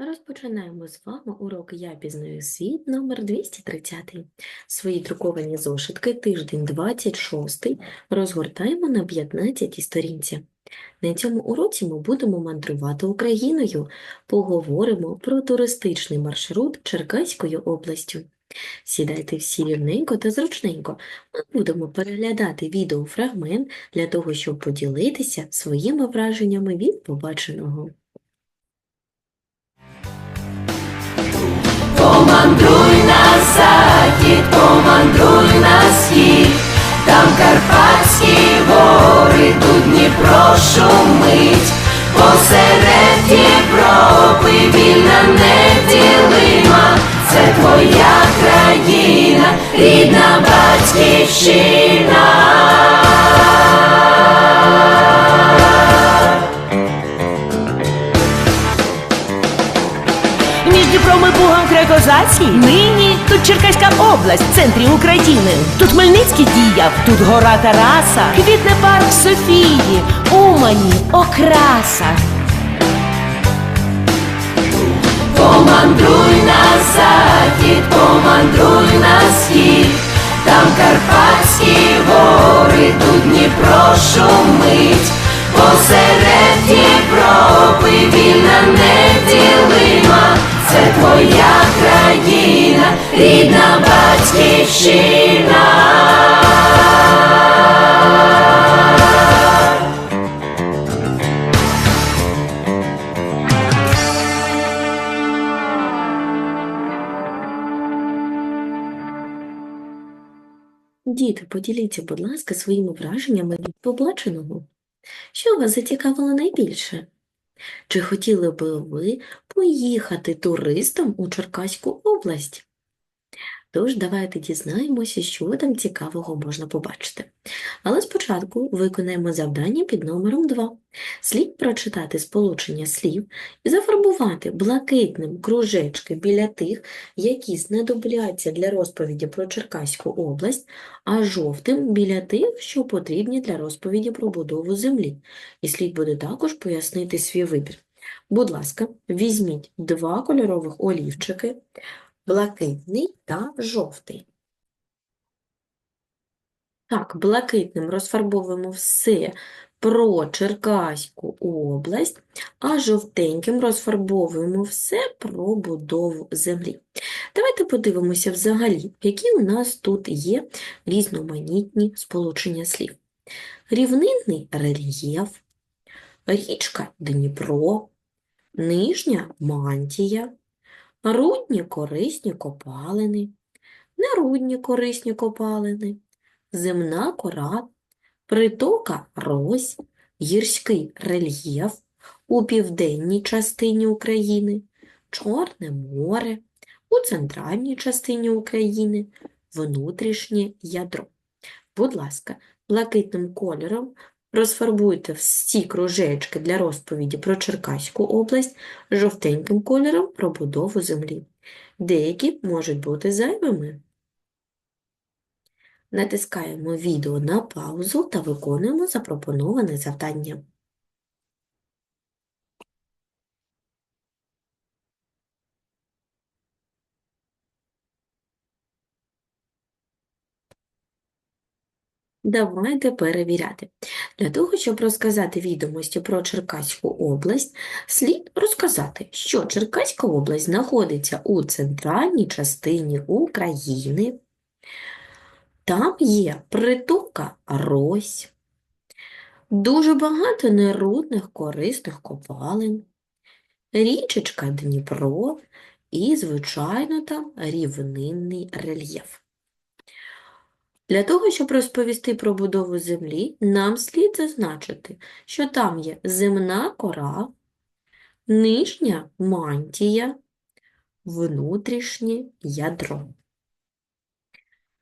Розпочинаємо з вами урок Я пізнаю світ номер 230. Свої друковані зошитки, тиждень 26, розгортаємо на 15 сторінці. На цьому уроці ми будемо мандрувати Україною, поговоримо про туристичний маршрут Черкаською областю. Сідайте всі рівненько та зручненько. Ми будемо переглядати відеофрагмент для того, щоб поділитися своїми враженнями від побаченого. Захід, помандруй на схід, там Карпатські гори, тут Дніпро шумить, посеред Європи вільна неділима, це твоя країна, рідна батьківщина. Між Дніпром і Бугом край козацький Черкаська область, в центрі України. Тут Хмельницький діяв, тут гора Тараса, квітне парк Софії, Умані, окраса. Помандруй на захід, помандруй на схід, там Карпатські гори, тут Дніпро шумить, посеред Європи вільна неділима, це твоя країна, рідна батьківщина. Діти, поділіться, будь ласка, своїми враженнями від побаченого. Що вас зацікавило найбільше? Чи хотіли би ви поїхати туристом у Черкаську область? Тож, давайте дізнаємося, що там цікавого можна побачити. Але спочатку виконаємо завдання під номером 2. Слід прочитати сполучення слів і зафарбувати блакитним кружечки біля тих, які знадобляться для розповіді про Черкаську область, а жовтим біля тих, що потрібні для розповіді про будову землі. І слід буде також пояснити свій вибір. Будь ласка, візьміть два кольорових олівчики, блакитний та жовтий. Так, блакитним розфарбовуємо все про Черкаську область, а жовтеньким розфарбовуємо все про будову землі. Давайте подивимося взагалі, які у нас тут є різноманітні сполучення слів. Рівнинний рельєф, річка Дніпро, нижня мантія, рудні корисні копалини, нерудні корисні копалини, земна кора, притока Рось, гірський рельєф у південній частині України, Чорне море у центральній частині України, внутрішнє ядро. Будь ласка, блакитним кольором розфарбуйте всі кружечки для розповіді про Черкаську область, жовтеньким кольором про будову землі. Деякі можуть бути зайвими. Натискаємо відео на паузу та виконуємо запропоноване завдання. Давайте перевіряти. Для того, щоб розказати відомості про Черкаську область, слід розказати, що Черкаська область знаходиться у центральній частині України. Там є притока Рось, дуже багато нерудних корисних копалин, річечка Дніпро і, звичайно, там рівнинний рельєф. Для того, щоб розповісти про будову землі, нам слід зазначити, що там є земна кора, нижня мантія, внутрішнє ядро.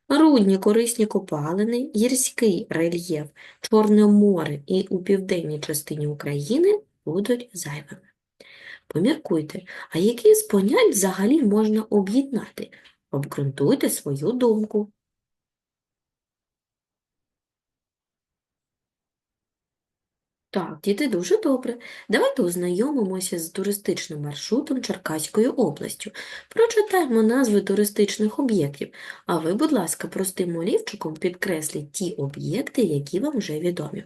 Рудні корисні копалини, гірський рельєф, Чорне море і у південній частині України будуть зайвими. Поміркуйте, а які з понять взагалі можна об'єднати? Обґрунтуйте свою думку. Так, діти, дуже добре. Давайте ознайомимося з туристичним маршрутом Черкаською областю. Прочитаємо назви туристичних об'єктів, а ви, будь ласка, простим олівчиком підкресліть ті об'єкти, які вам вже відомі.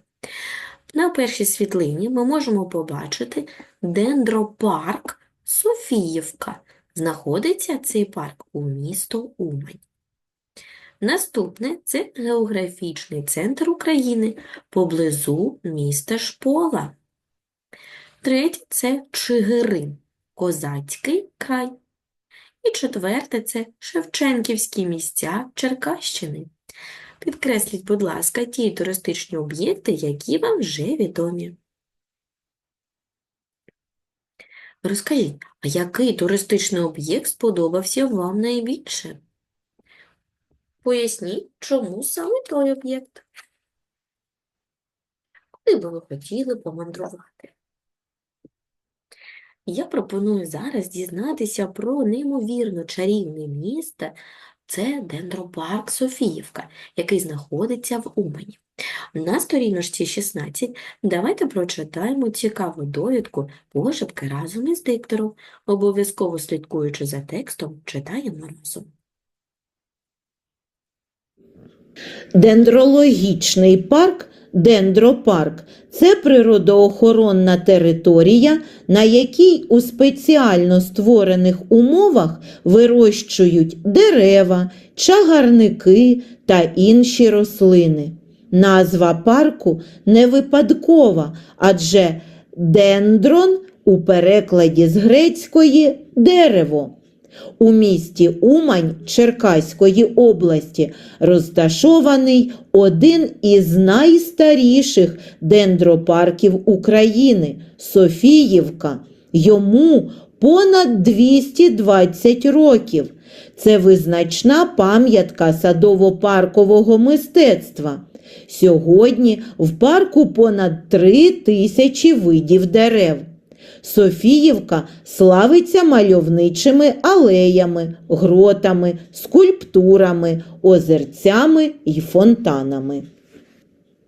На першій світлині ми можемо побачити дендропарк Софіївка. Знаходиться цей парк у місто Умань. Наступне – це географічний центр України поблизу міста Шпола. Третє – це Чигирин, Козацький край. І четверте – це Шевченківські місця Черкащини. Підкресліть, будь ласка, ті туристичні об'єкти, які вам вже відомі. Розкажіть, а який туристичний об'єкт сподобався вам найбільше? Поясніть, чому саме той об'єкт? Куди би ви хотіли помандрувати? Я пропоную зараз дізнатися про неймовірно чарівне місце. Це дендропарк Софіївка, який знаходиться в Умані. На сторіночці 16 давайте прочитаємо цікаву довідку пошепки разом із диктором. Обов'язково слідкуючи за текстом, читаємо разом. Дендрологічний парк Дендропарк це природоохоронна територія, на якій у спеціально створених умовах вирощують дерева, чагарники та інші рослини. Назва парку не випадкова, адже дендрон у перекладі з грецької дерево. У місті Умань Черкаської області розташований один із найстаріших дендропарків України Софіївка. Йому понад 220 років. Це визначна пам'ятка садово-паркового мистецтва. Сьогодні в парку понад 3 тисячі видів дерев. Софіївка славиться мальовничими алеями, гротами, скульптурами, озерцями і фонтанами.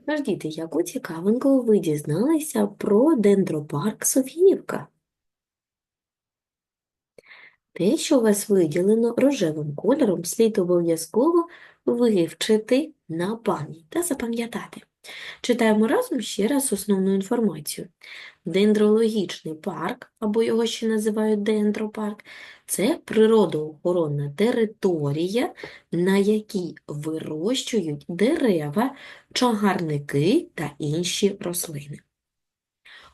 Тож, діти, яку цікавинку ви дізналися про дендропарк Софіївка? Те, що у вас виділено рожевим кольором, слід обов'язково вивчити на пам'ять та запам'ятати. Читаємо разом ще раз основну інформацію. Дендрологічний парк, або його ще називають дендропарк, це природоохоронна територія, на якій вирощують дерева, чагарники та інші рослини.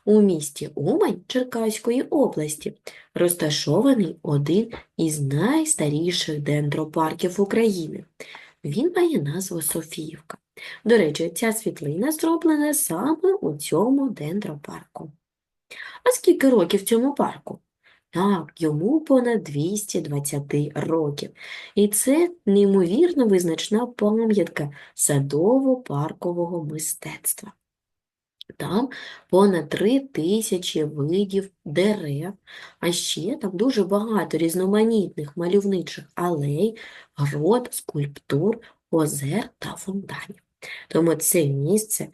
У місті Умань Черкаської області розташований один із найстаріших дендропарків України. Він має назву Софіївка. До речі, ця світлина зроблена саме у цьому дендропарку. А скільки років цьому парку? Так, йому понад 220 років. І це неймовірно визначна пам'ятка садово-паркового мистецтва. Там понад три тисячі видів дерев, а ще там дуже багато різноманітних мальовничих алей, грот, скульптур, озер та фонтанів. Тому це місце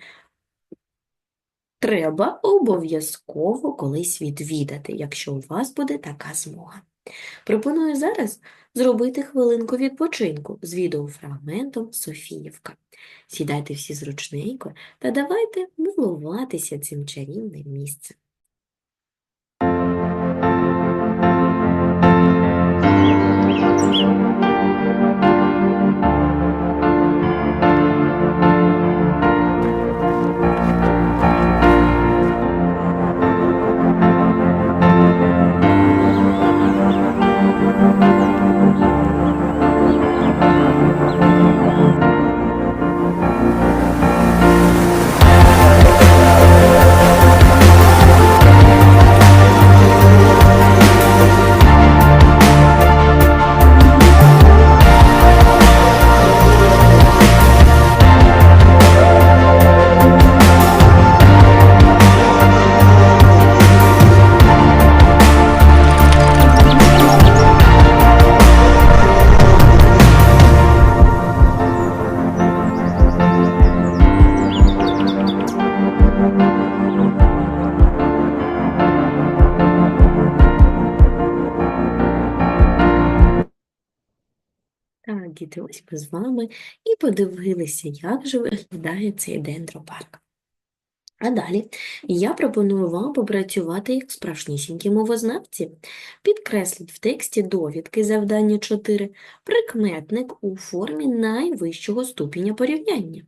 треба обов'язково колись відвідати, якщо у вас буде така змога. Пропоную зараз зробити хвилинку відпочинку з відеофрагментом Софіївка. Сідайте всі зручненько та давайте милуватися цим чарівним місцем. Ось ми з вами і подивилися, як же виглядає цей дендропарк. А далі я пропоную вам попрацювати як справжнісінькі мовознавці. Підкресліть в тексті довідки завдання 4 прикметник у формі найвищого ступеня порівняння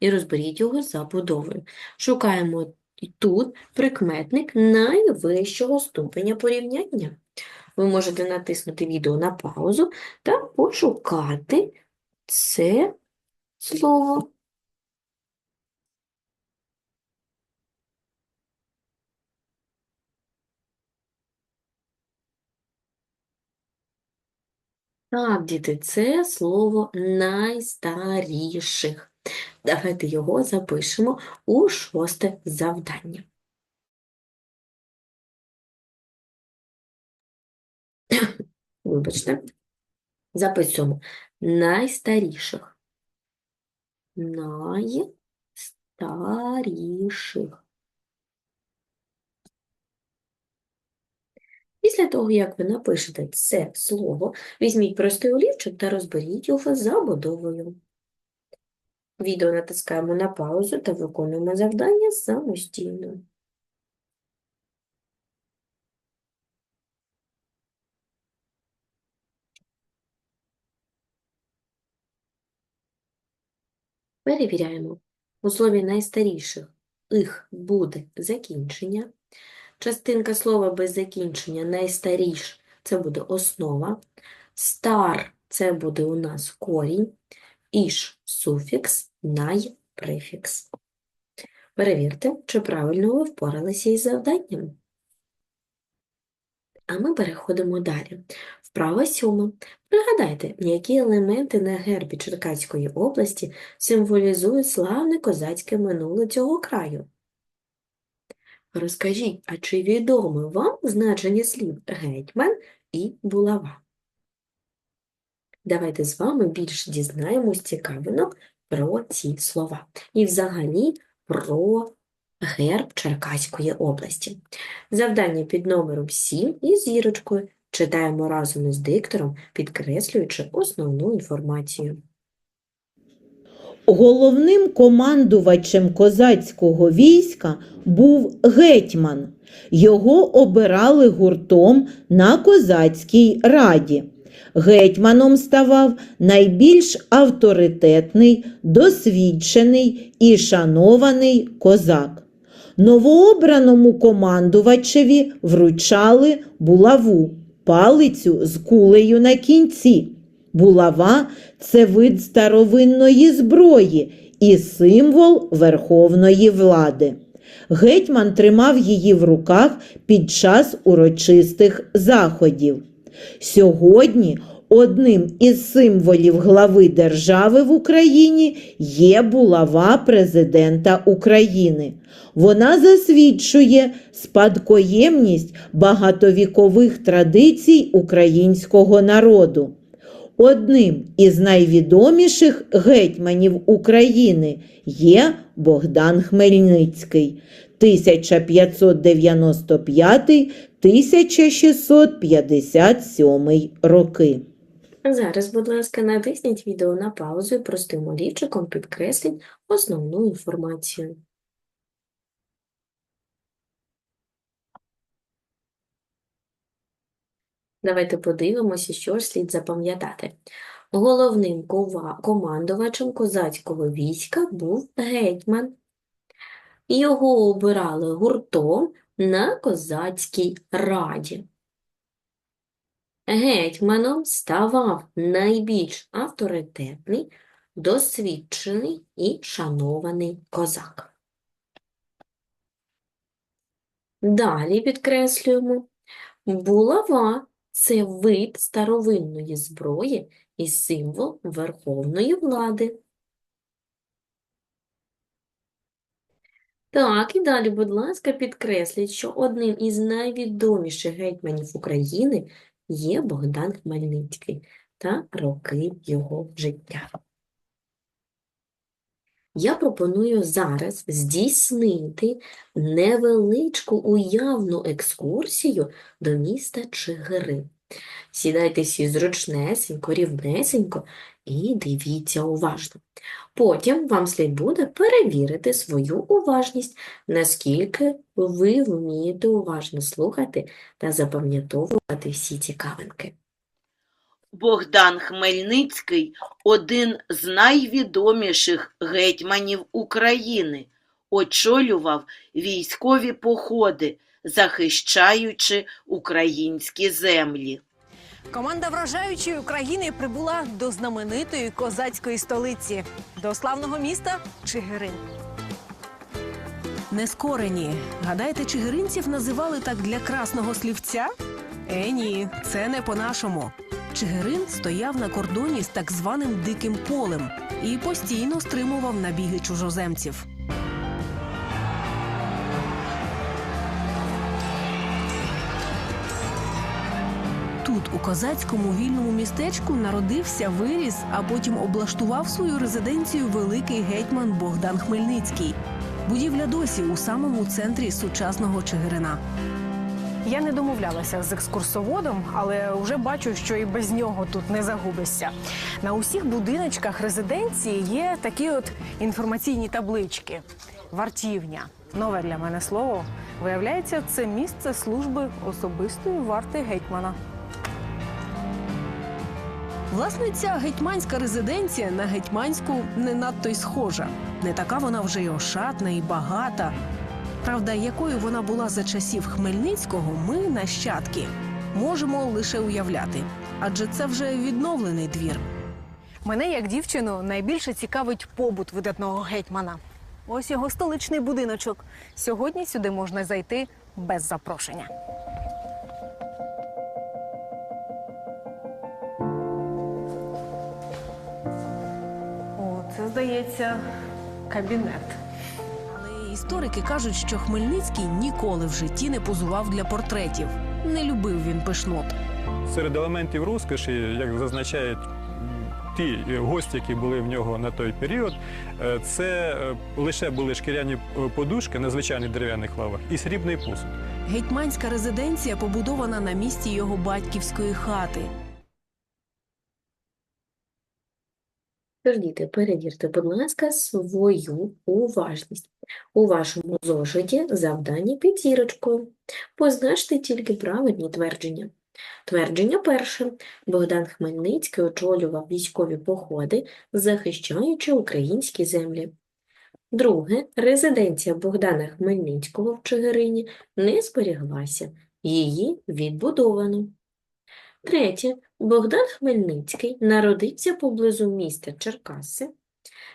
і розберіть його за будовою. Шукаємо тут прикметник найвищого ступеня порівняння. Ви можете натиснути відео на паузу та пошукати це слово. Так, діти, це слово найстаріших. Давайте його запишемо у шосте завдання. Вибачте. Записуємо найстаріших. Найстаріших. Після того, як ви напишете це слово, візьміть простий олівчик та розберіть його за будовою. Відео натискаємо на паузу та виконуємо завдання самостійно. Перевіряємо. У слові найстаріших «их» буде закінчення. Частинка слова без закінчення найстаріш це буде основа. Стар це буде у нас корінь. Іш суфікс, най префікс. Перевірте, чи правильно ви впоралися із завданням. А ми переходимо далі. Вправа сьома. Пригадайте, які елементи на гербі Черкаської області символізують славне козацьке минуле цього краю. Розкажіть, а чи відомо вам значення слів гетьман і булава? Давайте з вами більше дізнаємось цікавинок про ці слова і взагалі про герб Черкаської області. Завдання під номером 7 із зірочкою читаємо разом із диктором, підкреслюючи основну інформацію. Головним командувачем козацького війська був гетьман. Його обирали гуртом на козацькій раді. Гетьманом ставав найбільш авторитетний, досвідчений і шанований козак. Новообраному командувачеві вручали булаву, палицю з кулею на кінці. Булава це вид старовинної зброї і символ верховної влади. Гетьман тримав її в руках під час урочистих заходів. Сьогодні одним із символів глави держави в Україні є булава президента України. Вона засвідчує спадкоємність багатовікових традицій українського народу. Одним із найвідоміших гетьманів України є Богдан Хмельницький 1595-1657 роки. Зараз, будь ласка, натисніть відео на паузу і простим олівчиком підкресліть основну інформацію. Давайте подивимося, що ж слід запам'ятати. Головним командувачем козацького війська був гетьман. Його обирали гуртом на козацькій раді. Гетьманом ставав найбільш авторитетний, досвідчений і шанований козак. Далі підкреслюємо, булава – це вид старовинної зброї і символ верховної влади. Так, і далі, будь ласка, підкресліть, що одним із найвідоміших гетьманів України є Богдан Хмельницький та роки його життя. Я пропоную зараз здійснити невеличку уявну екскурсію до міста Чигирин. Сідайте всі зручнесенько, рівнесенько і дивіться уважно. Потім вам слід буде перевірити свою уважність, наскільки ви вмієте уважно слухати та запам'ятовувати всі цікавинки. Богдан Хмельницький один з найвідоміших гетьманів України, очолював військові походи, захищаючи українські землі. Команда вражаючої України прибула до знаменитої козацької столиці, до славного міста Чигирин. Нескорені. Гадаєте, чигиринців називали так для красного слівця? Е, ні, це не по-нашому. Чигирин стояв на кордоні з так званим диким полем і постійно стримував набіги чужоземців. У козацькому вільному містечку, народився, виріс, а потім облаштував свою резиденцію великий гетьман Богдан Хмельницький. Будівля досі у самому центрі сучасного Чигирина. Я не домовлялася з екскурсоводом, але вже бачу, що і без нього тут не загубишся. На усіх будиночках резиденції є такі от інформаційні таблички. Вартівня. Нове для мене слово. Виявляється, це місце служби особистої варти гетьмана. Власне, ця гетьманська резиденція на гетьманську не надто й схожа. Не така вона вже й ошатна і багата. Правда, якою вона була за часів Хмельницького, ми, нащадки, можемо лише уявляти, адже це вже відновлений двір. Мене, як дівчину, найбільше цікавить побут видатного гетьмана. Ось його столичний будиночок. Сьогодні сюди можна зайти без запрошення. Здається кабінет. Але історики кажуть, що Хмельницький ніколи в житті не позував для портретів. Не любив він пишнот. Серед елементів розкоші, як зазначають ті гості, які були в нього на той період, е, це е, лише були шкіряні е, подушки на звичайних дерев'яних лавах і срібний посуд. Гетьманська резиденція побудована на місці його батьківської хати. Діти, перевірте, будь ласка, свою уважність. У вашому зошиті завдання під зірочкою. Позначте тільки правильні твердження. Твердження перше. Богдан Хмельницький очолював військові походи, захищаючи українські землі. Друге. Резиденція Богдана Хмельницького в Чигирині не зберіглася. Її відбудовано. Третє. Богдан Хмельницький народився поблизу міста Черкаси.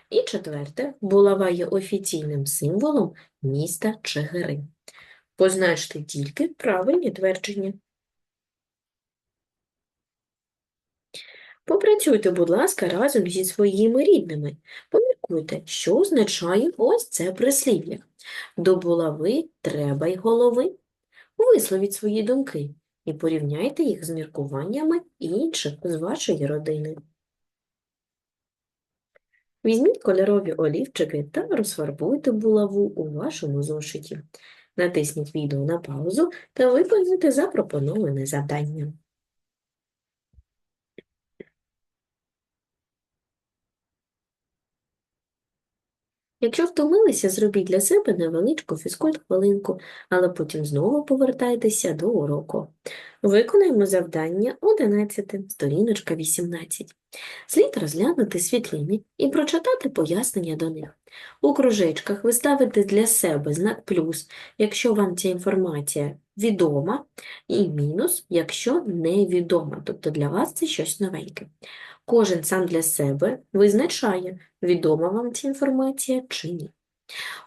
І четверте. Булава є офіційним символом міста Чигирин. Позначте тільки правильні твердження. Попрацюйте, будь ласка, разом зі своїми рідними. Поміркуйте, що означає ось це прислів'я. До булави треба й голови. Висловіть свої думки і порівняйте їх з міркуваннями інших з вашої родини. Візьміть кольорові олівчики та розфарбуйте булаву у вашому зошиті. Натисніть відео на паузу та виконуйте запропоноване завдання. Якщо втомилися, зробіть для себе невеличку фізкульт-хвилинку, але потім знову повертайтеся до уроку. Виконаємо завдання 11, сторіночка 18. Слід розглянути світлини і прочитати пояснення до них. У кружечках ви ставите для себе знак плюс, якщо вам ця інформація відома, і мінус, якщо невідома, тобто для вас це щось новеньке. Кожен сам для себе визначає, відома вам ця інформація чи ні.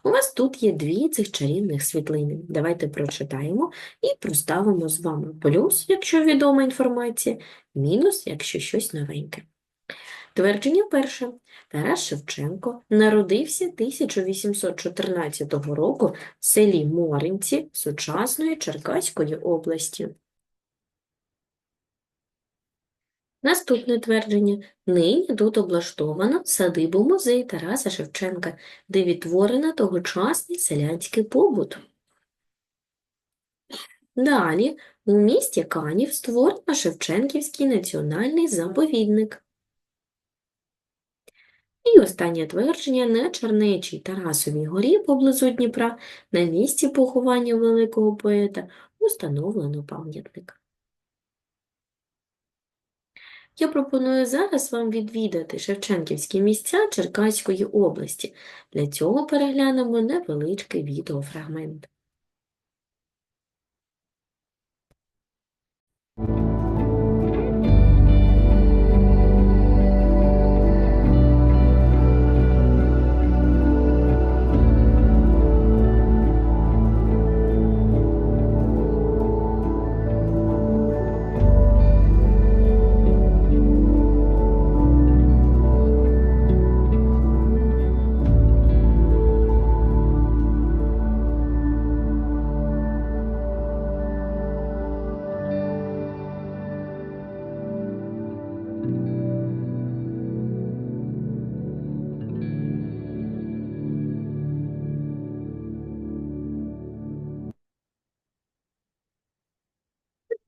У вас тут є дві цих чарівних світлини. Давайте прочитаємо і проставимо з вами плюс, якщо відома інформація, мінус, якщо щось новеньке. Твердження перше. Тарас Шевченко народився 1814 року в селі Моринці сучасної Черкаської області. Наступне твердження. Нині тут облаштовано садибу-музей Тараса Шевченка, де відтворено тогочасний селянський побут. Далі у місті Канів створено Шевченківський національний заповідник. І останнє твердження на Чернечій Тарасовій горі поблизу Дніпра на місці поховання великого поета установлено пам'ятник. Я пропоную зараз вам відвідати Шевченківські місця Черкаської області. Для цього переглянемо невеличкий відеофрагмент.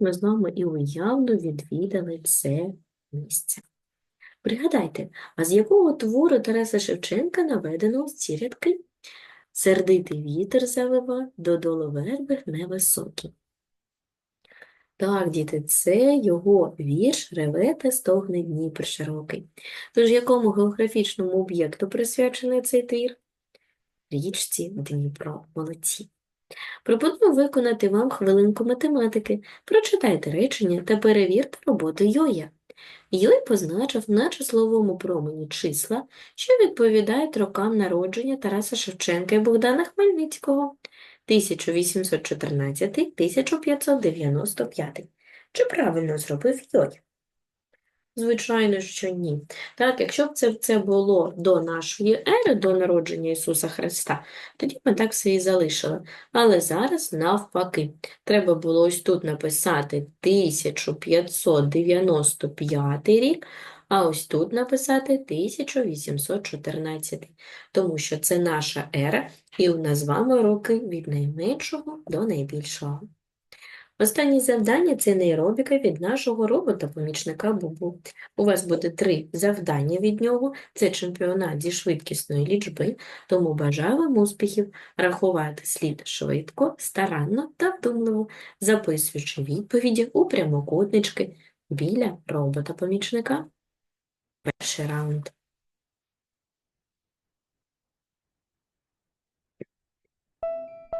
Ми з вами і уявно відвідали це місце. Пригадайте, а з якого твору Тараса Шевченка наведено ці рядки? Сердитий вітер завива, додолу верби гне високі. Так, діти, це його вірш «Реве та стогне Дніпр широкий». Тож якому географічному об'єкту присвячений цей твір? Річці Дніпро. Молодці. Пропоную виконати вам хвилинку математики. Прочитайте речення та перевірте роботу Йоя. Йой позначив на числовому промені числа, що відповідають рокам народження Тараса Шевченка і Богдана Хмельницького 1814-1595. Чи правильно зробив Йой? Звичайно, що ні. Так, якщо б це, це було до нашої ери, до народження Ісуса Христа, тоді ми так все і залишили. Але зараз навпаки. Треба було ось тут написати 1595 рік, а ось тут написати 1814, тому що це наша ера, і у нас з вами роки від найменшого до найбільшого. Останнє завдання – це нейробіка від нашого робота-помічника Бубу. У вас буде три завдання від нього. Це чемпіонат зі швидкісної лічби, тому бажаю вам успіхів. Рахувати слід швидко, старанно та вдумливо, записуючи відповіді у прямокутнички біля робота-помічника. Перший раунд.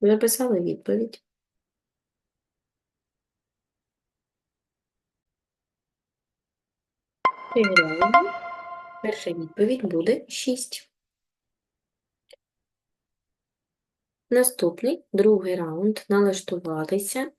Написали відповідь. Перевіряємо. Перша відповідь буде 6. Наступний, другий раунд, налаштуватися.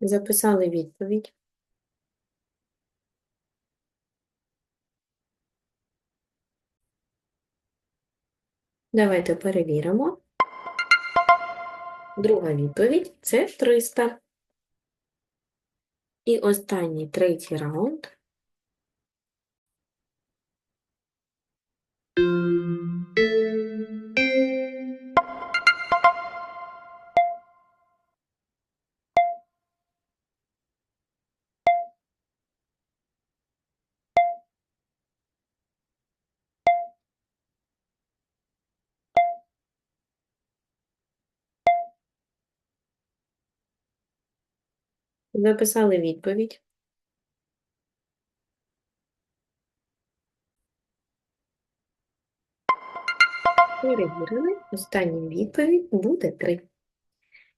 Записали відповідь. Давайте перевіримо. Друга відповідь – це 300. І останній третій раунд. Записали відповідь. Перевірили. Остання відповідь буде 3.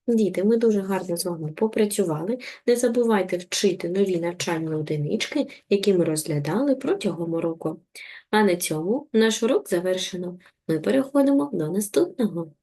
Діти, ми дуже гарно з вами попрацювали. Не забувайте вчити нові навчальні одинички, які ми розглядали протягом року. А на цьому наш урок завершено. Ми переходимо до наступного.